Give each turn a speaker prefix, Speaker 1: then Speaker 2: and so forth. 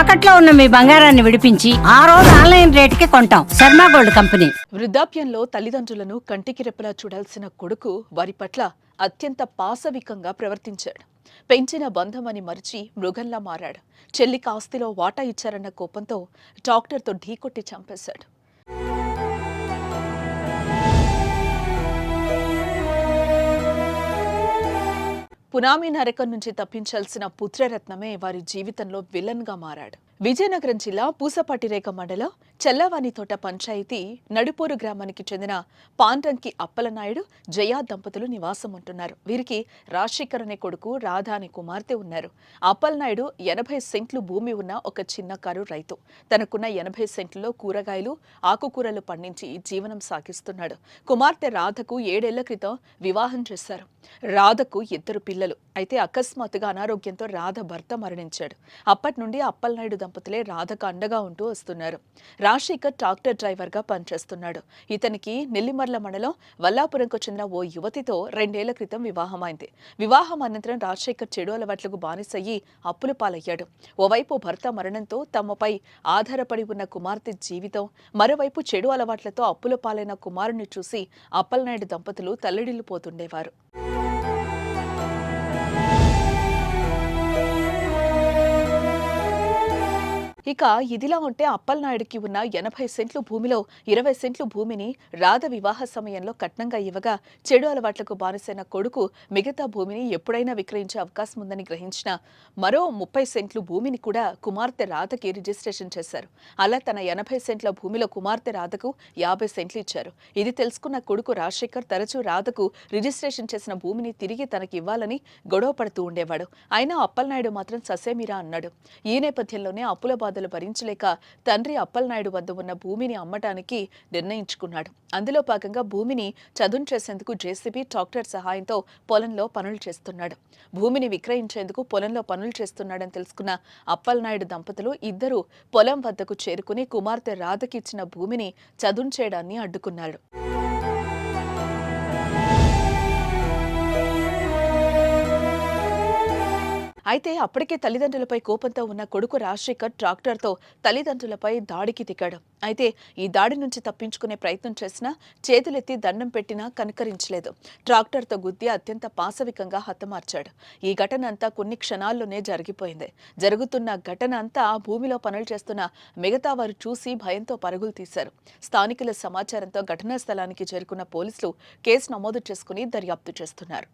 Speaker 1: తాకట్లో ఉన్న మీ బంగారాన్ని విడిపించి ఆ రోజు ఆన్లైన్ రేటుకి కొంటాం. Sharma gold company.
Speaker 2: వృద్ధాప్యంలో తల్లిదండ్రులను కంటికి రెప్పలా చూడాల్సిన కొడుకు వారి పట్ల అత్యంత పాశవికంగా ప్రవర్తించాడు. పెంచిన బంధమని మరిచి మృగంలా మారాడు. చెల్లికి ఆస్తిలో వాటా ఇచ్చారన్న కోపంతో డాక్టర్తో ఢీకొట్టి చంపేశాడు. పునామి నరకం నుంచి తప్పించాల్సిన పుత్రరత్నమే వారి జీవితంలో విలన్గా మారాడు. విజయనగరం జిల్లా పూసపాటిరేక మండలం చల్లవాణితోట పంచాయతీ నడుపూరు గ్రామానికి చెందిన పాండంకి అప్పలనాయుడు జయా దంపతులు నివాసం ఉంటున్నారు వీరికి రాజశేఖర్ అనే కొడుకు రాధా అనే కుమార్తె ఉన్నారు. అప్పలనాయుడు ఎనభై సెంట్లు భూమి ఉన్న ఒక చిన్న కారు రైతు. తనకున్న ఎనభై సెంట్లలో కూరగాయలు ఆకుకూరలు పండించి జీవనం సాగిస్తున్నాడు. కుమార్తె రాధకు ఏడేళ్ళ క్రితం వివాహం చేశారు. రాధకు ఇద్దరు పిల్లలు. అయితే అకస్మాత్తుగా అనారోగ్యంతో రాధ భర్త మరణించాడు. అప్పటి నుండి అప్పలనాయుడు దంపతులే రాధకు అండగా ఉంటూ వస్తున్నారు. రాజశేఖర్ ట్రాక్టర్ డ్రైవర్గా పనిచేస్తున్నాడు. ఇతనికి నెల్లిమర్ల మండలం వల్లాపురంకు చెందిన ఓ యువతితో రెండేళ్ళ క్రితం వివాహమైంది. వివాహం అనంతరం రాజశేఖర్ చెడు అలవాట్లకు బానిసయ్యి అప్పులు పాలయ్యాడు. ఓవైపు భర్త మరణంతో తమపై ఆధారపడి ఉన్న కుమార్తె జీవితం మరోవైపు చెడు అలవాట్లతో అప్పుల పాలైన కుమారుని చూసి అప్పలనాయుడు దంపతులు తల్లడిల్లిపోతుండేవారు. ఇక ఇదిలా ఉంటే అప్పలనాయుడికి ఉన్న ఎనభై సెంట్లు భూమిలో ఇరవై సెంట్లు భూమిని రాధ వివాహ సమయంలో కట్నంగా ఇవ్వగా చెడు అలవాట్లకు బానిసైన కొడుకు మిగతా భూమిని ఎప్పుడైనా విక్రయించే అవకాశం ఉందని గ్రహించిన మరో ముప్పై సెంట్లు భూమిని కూడా కుమార్తె రాధకి రిజిస్ట్రేషన్ చేశారు. అలా తన ఎనభై సెంట్ల భూమిలో కుమార్తె రాధకు యాభై సెంట్లు ఇచ్చారు. ఇది తెలుసుకున్న కొడుకు రాజశేఖర్ తరచూ రాధకు రిజిస్ట్రేషన్ చేసిన భూమిని తిరిగి తనకి ఇవ్వాలని గొడవ పడుతూ ఉండేవాడు. అయినా అప్పలనాయుడు మాత్రం ససేమిరా అన్నాడు. ఈ నేపథ్యంలోనే అప్పుల బాధ బాధలు భరించలేక తండ్రి అప్పలనాయుడు వద్ద ఉన్న భూమిని అమ్మటానికి నిర్ణయించుకున్నాడు. అందులో భాగంగా భూమిని చదును చేసేందుకు జేసీబీ ట్రాక్టర్ సహాయంతో పొలంలో పనులు చేస్తున్నాడు. భూమిని విక్రయించేందుకు పొలంలో పనులు చేస్తున్నాడని తెలుసుకున్న అప్పలనాయుడు దంపతులు ఇద్దరు పొలం వద్దకు చేరుకుని కుమార్తె రాధకిచ్చిన భూమిని చదును చేయడాన్ని అడ్డుకున్నాడు అయితే అప్పటికే తల్లిదండ్రులపై కోపంతో ఉన్న కొడుకు రాజశేఖర్ ట్రాక్టర్తో తల్లిదండ్రులపై దాడికి దిగాడు. అయితే ఈ దాడి నుంచి తప్పించుకునే ప్రయత్నం చేసినా చేతులెత్తి దండం పెట్టినా కనకరించలేదు. ట్రాక్టర్తో గుద్ది అత్యంత పాశవికంగా హతమార్చాడు. ఈ ఘటన అంతా కొన్ని క్షణాల్లోనే జరిగిపోయింది. జరుగుతున్న ఘటన అంతా భూమిలో పనులు చేస్తున్న మిగతా వారు చూసి భయంతో పరుగులు తీశారు. స్థానికుల సమాచారంతో ఘటనా స్థలానికి చేరుకున్న పోలీసులు కేసు నమోదు చేసుకుని దర్యాప్తు చేస్తున్నారు.